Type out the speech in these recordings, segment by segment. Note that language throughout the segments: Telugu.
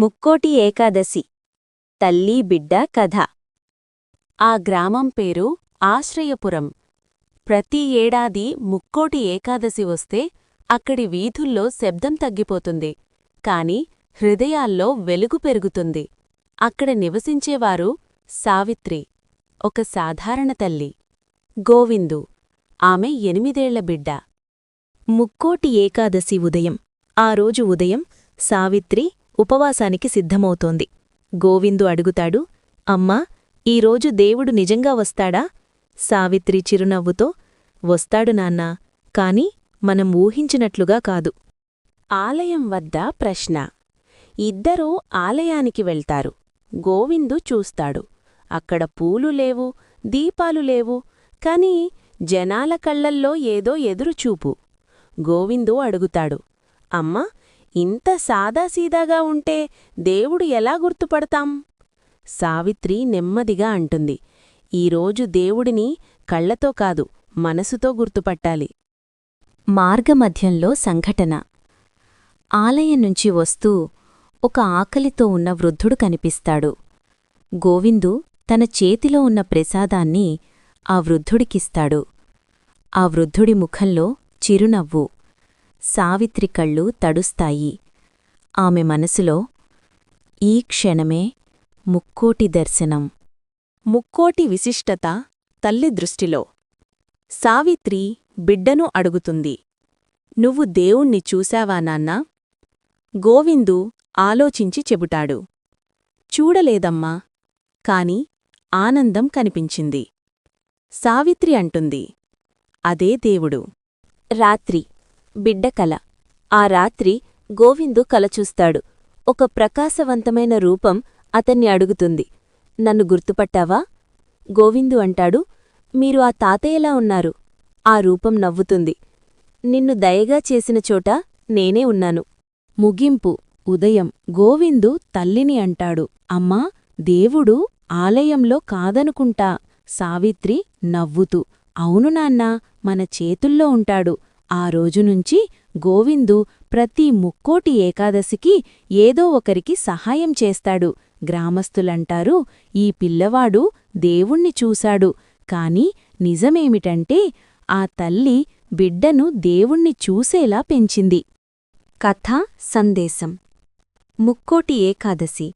ముక్కోటి ఏకాదశి. తల్లి బిడ్డ కథ. ఆ గ్రామం పేరు ఆశ్రయపురం. ప్రతి ఏడాది ముక్కోటి ఏకాదశి వస్తే అక్కడి వీధుల్లో శబ్దం తగ్గిపోతుంది. కాని హృదయాల్లో వెలుగు పెరుగుతుంది. అక్కడ నివసించేవారు సావిత్రి ఒక సాధారణ తల్లి. గోవిందు ఆమె ఎనిమిదేళ్ళ బిడ్డ. ముక్కోటి ఏకాదశి ఉదయం. ఆ రోజు ఉదయం సావిత్రి ఉపవాసానికి సిద్ధమవుతోంది. గోవిందు అడుగుతాడు అమ్మా ఈరోజు దేవుడు నిజంగా వస్తాడా? సావిత్రి చిరునవ్వుతో వస్తాడు నాన్నా కాని మనం ఊహించినట్లుగా కాదు. ఆలయం వద్ద ప్రశ్న. ఇద్దరూ ఆలయానికి వెళ్తారు. గోవిందు చూస్తాడు. అక్కడ పూలు లేవు దీపాలు లేవు కాని జనాల కళ్ళల్లో ఏదో ఎదురుచూపు. గోవిందు అడుగుతాడు అమ్మా ఇంత సాదాసీదాగా ఉంటే దేవుడు ఎలా గుర్తుపడతాం? సావిత్రి నెమ్మదిగా అంటుంది. ఈరోజు దేవుడిని కళ్ళతో కాదు మనసుతో గుర్తుపట్టాలి. మార్గమధ్యంలో సంఘటన. ఆలయం నుంచి వస్తూ ఒక ఆకలితో ఉన్న వృద్ధుడు కనిపిస్తాడు. గోవిందు తన చేతిలో ఉన్న ప్రసాదాన్ని ఆ వృద్ధుడికిస్తాడు. ఆ వృద్ధుడి ముఖంలో చిరునవ్వు. సావిత్రి కళ్ళు తడుస్తాయి. ఆమె మనసులో ఈ క్షణమే ముక్కోటి దర్శనం. ముక్కోటి విశిష్టత తల్లి దృష్టిలో. సావిత్రి బిడ్డను అడుగుతుంది. నువ్వు దేవుణ్ణి చూశావా నాన్నా? గోవిందు ఆలోచించి చెబుటాడు చూడలేదమ్మా కాని ఆనందం కనిపించింది. సావిత్రి అంటుంది అదే దేవుడు. రాత్రి బిడ్డ కల. ఆ రాత్రి గోవిందు కల చూస్తాడు. ఒక ప్రకాశవంతమైన రూపం అతన్ని అడుగుతుంది. నన్ను గుర్తుపట్టావా? గోవిందు అంటాడు. మీరు ఆ తాతయ్యలా ఉన్నారు? ఆ రూపం నవ్వుతుంది. నిన్ను దయగా చేసిన చోట నేనే ఉన్నాను. ముగింపు. ఉదయం. గోవిందు తల్లిని అంటాడు. అమ్మా దేవుడు ఆలయంలో కాదనుకుంటా. సావిత్రి నవ్వుతూ అవును నాన్నా మన చేతుల్లో ఉంటాడు. ఆ రోజునుంచి గోవిందు ప్రతి ముక్కోటి ఏకాదశికి ఏదో ఒకరికి సహాయం చేస్తాడు. గ్రామస్తులంటారు ఈ పిల్లవాడు దేవుణ్ణి చూశాడు. కాని నిజమేమిటంటే ఆ తల్లి బిడ్డను దేవుణ్ణి చూసేలా పెంచింది. కథ సందేశం. ముక్కోటి ఏకాదశి.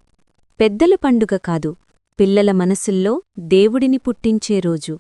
పెద్దల పండుగ కాదు పిల్లల మనసుల్లో దేవుడిని పుట్టించే రోజు.